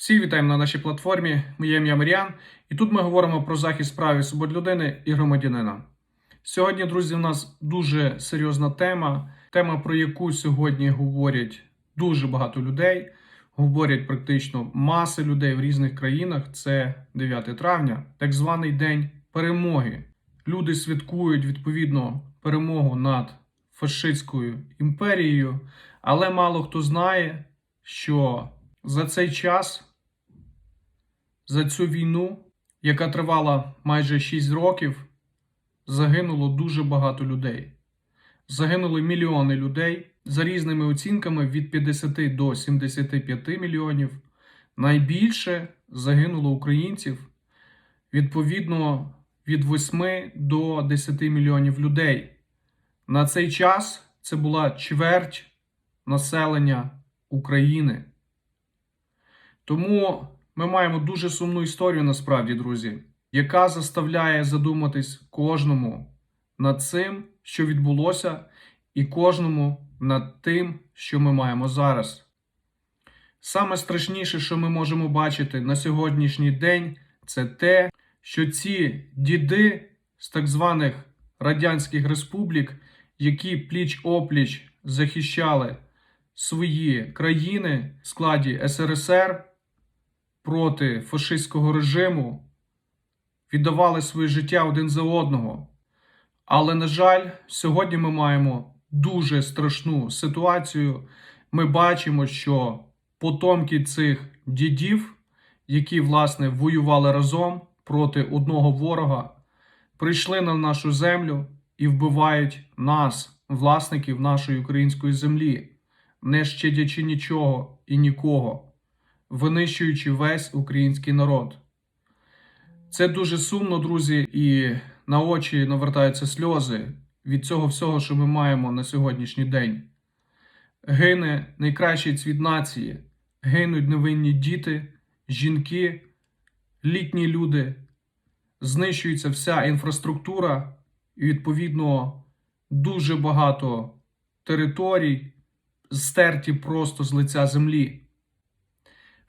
Всіх вітаємо на нашій платформі. Моє ім'я Маріан, і тут ми говоримо про захист прав і свобод людини і громадянина. Сьогодні, друзі, у нас дуже серйозна тема. Тема, про яку сьогодні говорять дуже багато людей, говорять практично маси людей в різних країнах. Це 9 травня, так званий День перемоги. Люди святкують відповідно перемогу над фашистською імперією, але мало хто знає, що за цей час, за цю війну, яка тривала майже 6 років, загинуло дуже багато людей. Загинули мільйони людей за різними оцінками від 50 до 75 мільйонів. Найбільше загинуло українців відповідно від 8 до 10 мільйонів людей. На цей час це була чверть населення України. Тому ми маємо дуже сумну історію насправді, друзі, яка заставляє задуматись кожному над цим, що відбулося, і кожному над тим, що ми маємо зараз. Саме страшніше, що ми можемо бачити на сьогоднішній день, це те, що ці діди з так званих радянських республік, які пліч опліч захищали свої країни в складі СРСР проти фашистського режиму, віддавали своє життя один за одного. Але, на жаль, сьогодні ми маємо дуже страшну ситуацію. Ми бачимо, що потомки цих дідів, які власне воювали разом проти одного ворога, прийшли на нашу землю і вбивають нас, власників нашої української землі, не щадячи нічого і нікого, винищуючи весь український народ. Це дуже сумно, друзі, і на очі навертаються сльози від цього всього, що ми маємо на сьогоднішній день. Гине найкращий цвіт нації, гинуть невинні діти, жінки, літні люди, знищується вся інфраструктура, і, відповідно, дуже багато територій стерті просто з лиця землі.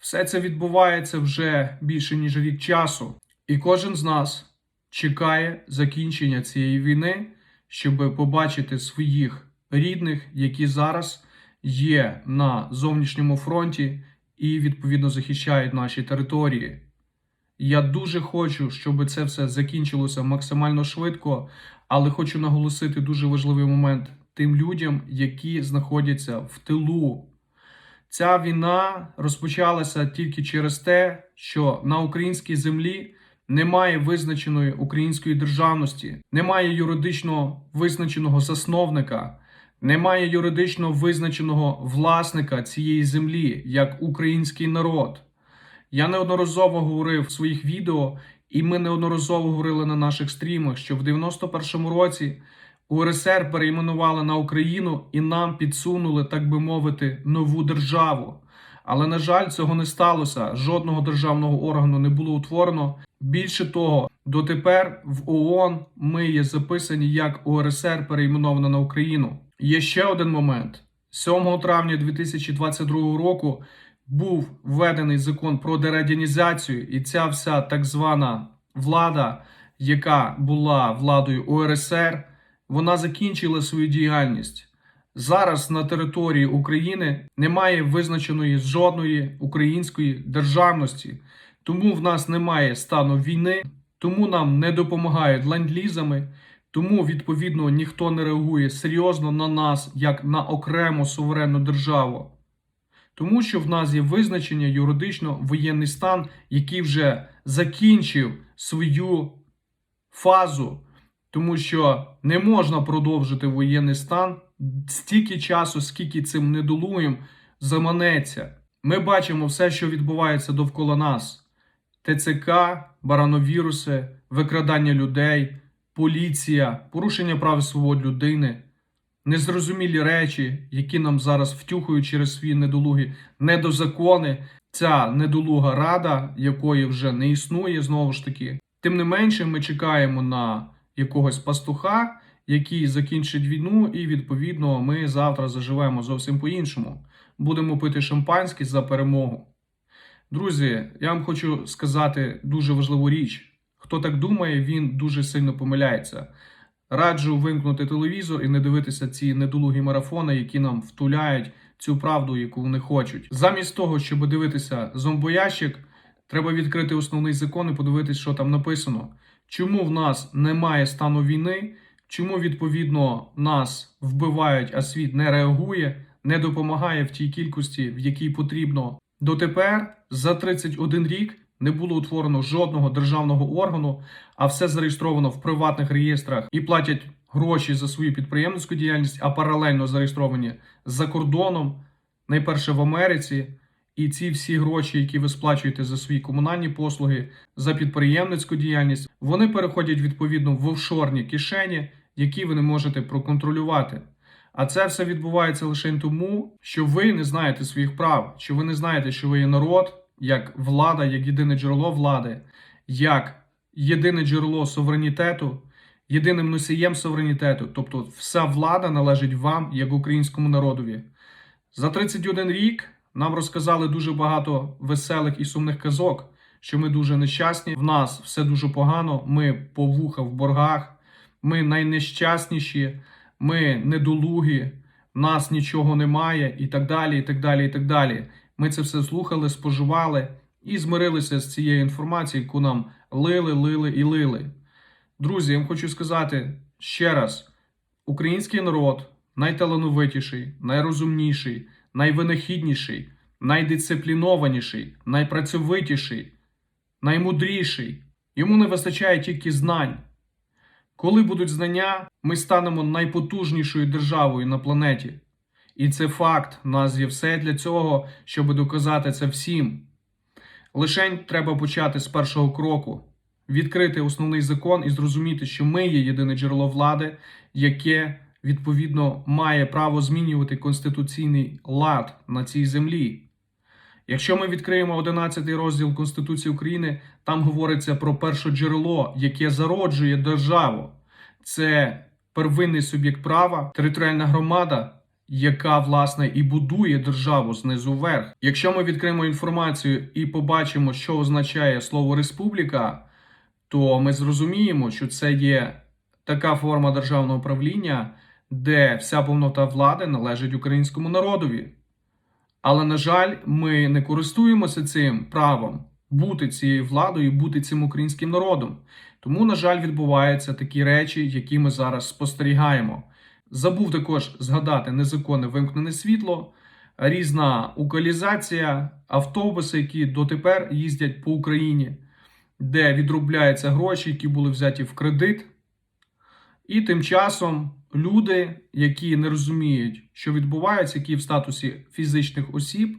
Все це відбувається вже більше ніж рік часу, і кожен з нас чекає закінчення цієї війни, щоб побачити своїх рідних, які зараз є на зовнішньому фронті і відповідно захищають наші території. Я дуже хочу, щоб це все закінчилося максимально швидко, але хочу наголосити дуже важливий момент тим людям, які знаходяться в тилу. Ця війна розпочалася тільки через те, що на українській землі немає визначеної української державності, немає юридично визначеного засновника, немає юридично визначеного власника цієї землі як український народ. Я неодноразово говорив в своїх відео, і ми неодноразово говорили на наших стрімах, що в 91-му році УРСР перейменували на Україну і нам підсунули, так би мовити, нову державу. Але, на жаль, цього не сталося. Жодного державного органу не було утворено. Більше того, дотепер в ООН ми є записані як УРСР перейменована на Україну. Є ще один момент: 7 травня 2022 року був введений закон про дерадянізацію, і ця вся так звана влада, яка була владою УРСР, вона закінчила свою діяльність. Зараз на території України немає визначеної жодної української державності, тому в нас немає стану війни, тому нам не допомагають ленд-лізами, тому відповідно ніхто не реагує серйозно на нас як на окрему суверенну державу. Тому що в нас є визначення юридично воєнний стан, який вже закінчив свою фазу, тому що не можна продовжити воєнний стан стільки часу, скільки цим недолугим заманеться. Ми бачимо все, що відбувається довкола нас: ТЦК, барановіруси, викрадання людей, поліція, порушення прав і свобод людини. Незрозумілі речі, які нам зараз втюхують через свої недолугі недозакони, ця недолуга рада, якої вже не існує знову ж таки. Тим не менше, ми чекаємо на якогось пастуха, який закінчить війну, і відповідно ми завтра заживемо зовсім по-іншому. Будемо пити шампанське за перемогу. Друзі, я вам хочу сказати дуже важливу річ. Хто так думає, він дуже сильно помиляється. Раджу вимкнути телевізор і не дивитися ці недолугі марафони, які нам втуляють цю правду, яку вони хочуть. Замість того, щоб дивитися зомбоящик, треба відкрити основний закон і подивитися, що там написано. Чому в нас немає стану війни? Чому відповідно нас вбивають, а світ не реагує, не допомагає в тій кількості, в якій потрібно. Дотепер за 31 рік не було утворено жодного державного органу, а все зареєстровано в приватних реєстрах і платять гроші за свою підприємницьку діяльність, а паралельно зареєстровані за кордоном, найперше в Америці. І ці всі гроші, які ви сплачуєте за свої комунальні послуги, за підприємницьку діяльність, вони переходять відповідно в офшорні кишені, які ви не можете проконтролювати. А це все відбувається лише тому, що ви не знаєте своїх прав, що ви не знаєте, що ви є народ, як влада, як єдине джерело влади, як єдине джерело суверенітету, єдиним носієм суверенітету. Тобто, вся влада належить вам, як українському народові. За 31 рік нам розказали дуже багато веселих і сумних казок, що ми дуже нещасні. В нас все дуже погано. Ми по вуха в боргах, ми найнещасніші, ми недолугі, в нас нічого немає, і так далі. і так далі, і так далі. Ми це все слухали, споживали і змирилися з цією інформацією, яку нам лили, лили і лили. Друзі, я вам хочу сказати ще раз: український народ найталановитіший, найрозумніший, найвинахідніший, найдисциплінованіший, найпрацьовитіший, наймудріший. Йому не вистачає тільки знань. Коли будуть знання, ми станемо найпотужнішою державою на планеті. І це факт. Нас є все для цього, щоб доказати це всім. Лишень треба почати з першого кроку, відкрити основний закон і зрозуміти, що ми є єдине джерело влади, яке відповідно має право змінювати конституційний лад на цій землі. Якщо ми відкриємо 11 розділ Конституції України, там говориться про перше джерело, яке зароджує державу. Це первинний суб'єкт права, територіальна громада, яка власне і будує державу знизу вверх. Якщо ми відкриємо інформацію і побачимо, що означає слово республіка, то ми зрозуміємо, що це є така форма державного правління, де вся повнота влади належить українському народові. Але, на жаль, ми не користуємося цим правом бути цією владою, бути цим українським народом. Тому, на жаль, відбуваються такі речі, які ми зараз спостерігаємо. Забув також згадати незаконне вимкнене світло, різна укалізація, автобуси, які дотепер їздять по Україні, де відробляються гроші, які були взяті в кредит. І тим часом люди, які не розуміють, що відбувається, які в статусі фізичних осіб,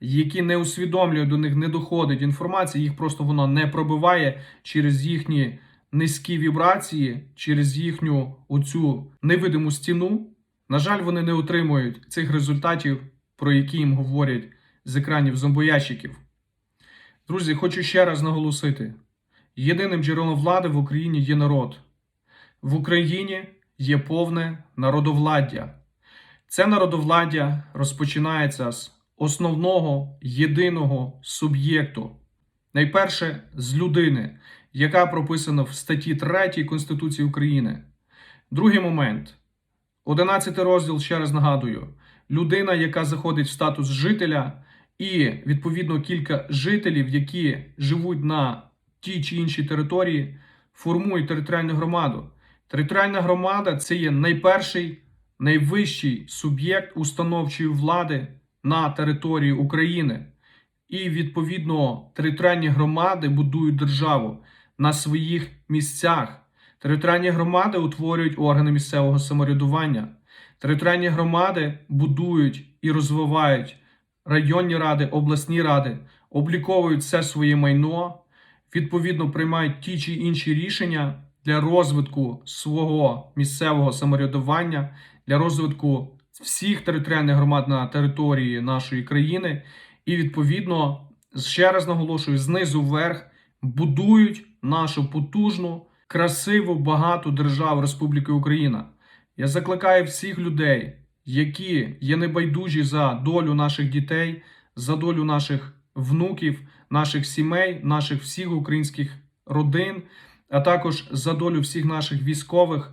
які не усвідомлюють до них, не доходить інформація, їх просто вона не пробиває через їхні низькі вібрації, через їхню оцю невидиму стіну. На жаль, вони не отримують цих результатів, про які їм говорять з екранів зомбоящиків. Друзі, хочу ще раз наголосити: єдиним джерелом влади в Україні є народ. В Україні є повне народовладдя. Це народовладдя розпочинається з основного єдиного суб'єкту. Найперше з людини, яка прописана в статті 3 Конституції України. Другий момент. 11 розділ, ще раз нагадую, людина, яка заходить в статус жителя, і відповідно кілька жителів, які живуть на тій чи іншій території, формують територіальну громаду. Територіальна громада це є найперший, найвищий суб'єкт установчої влади на території України. І відповідно територіальні громади будують державу на своїх місцях. Територіальні громади утворюють органи місцевого самоврядування. Територіальні громади будують і розвивають районні ради, обласні ради, обліковують все своє майно, відповідно приймають ті чи інші рішення для розвитку свого місцевого самоврядування, для розвитку всіх територіальних громад на території нашої країни, і відповідно, ще раз наголошую, знизу вверх будують нашу потужну, красиву, багату державу Республіки Україна. Я закликаю всіх людей, які є небайдужі за долю наших дітей, за долю наших внуків, наших сімей, наших всіх українських родин, а також за долю всіх наших військових,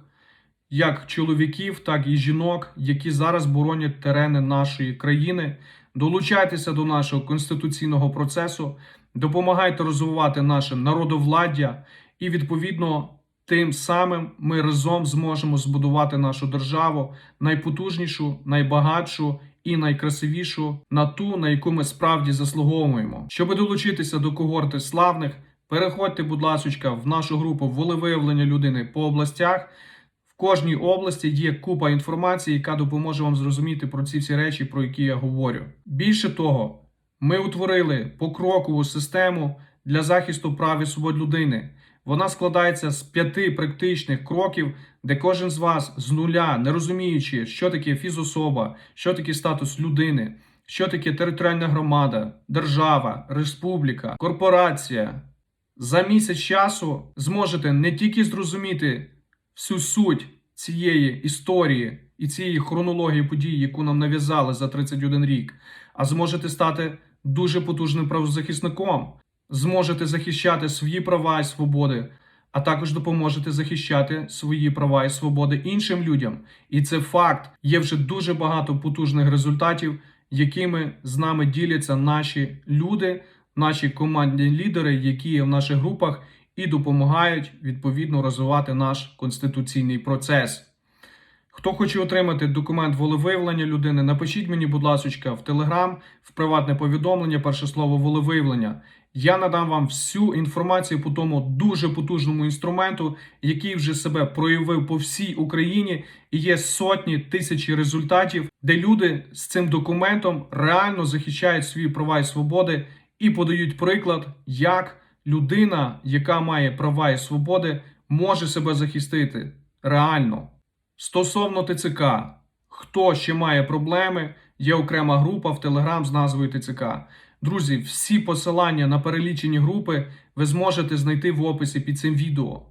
як чоловіків, так і жінок, які зараз боронять терени нашої країни. Долучайтеся до нашого конституційного процесу, допомагайте розвивати наше народовладдя, і відповідно тим самим ми разом зможемо збудувати нашу державу найпотужнішу, найбагатшу і найкрасивішу на ту, на яку ми справді заслуговуємо. Щоб долучитися до когорти славних, переходьте, будь ласка, в нашу групу волевиявлення людини по областях. В кожній області є купа інформації, яка допоможе вам зрозуміти про ці всі речі, про які я говорю. Більше того, ми утворили покрокову систему для захисту прав і свобод людини. Вона складається з п'яти практичних кроків, де кожен з вас з нуля, не розуміючи, що таке фізособа, що таке статус людини, що таке територіальна громада, держава, республіка, корпорація, за місяць часу зможете не тільки зрозуміти всю суть цієї історії і цієї хронології подій, яку нам нав'язали за 31 рік, а зможете стати дуже потужним правозахисником, зможете захищати свої права і свободи, а також допоможете захищати свої права і свободи іншим людям. І це факт. Є вже дуже багато потужних результатів, якими з нами діляться наші люди, наші командні лідери, які є в наших групах, і допомагають відповідно розвивати наш конституційний процес. Хто хоче отримати документ волевиявлення людини, напишіть мені, будь ласка, в Телеграм, в приватне повідомлення, перше слово волевиявлення. Я надам вам всю інформацію по тому дуже потужному інструменту, який вже себе проявив по всій Україні, і є сотні тисячі результатів, де люди з цим документом реально захищають свої права і свободи і подають приклад, як людина, яка має права і свободи, може себе захистити реально. Стосовно ТЦК, хто ще має проблеми, є окрема група в Телеграм з назвою ТЦК. Друзі, всі посилання на перелічені групи ви зможете знайти в описі під цим відео.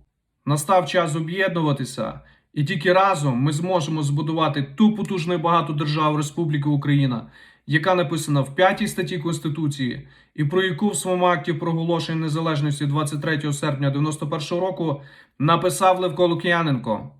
Настав час об'єднуватися, і тільки разом ми зможемо збудувати ту потужну і багату державу Республіки Україна, яка написана в 5 статті Конституції, і про яку в своєму акті проголошення незалежності 23 серпня 91 року написав Левко Лук'яненко.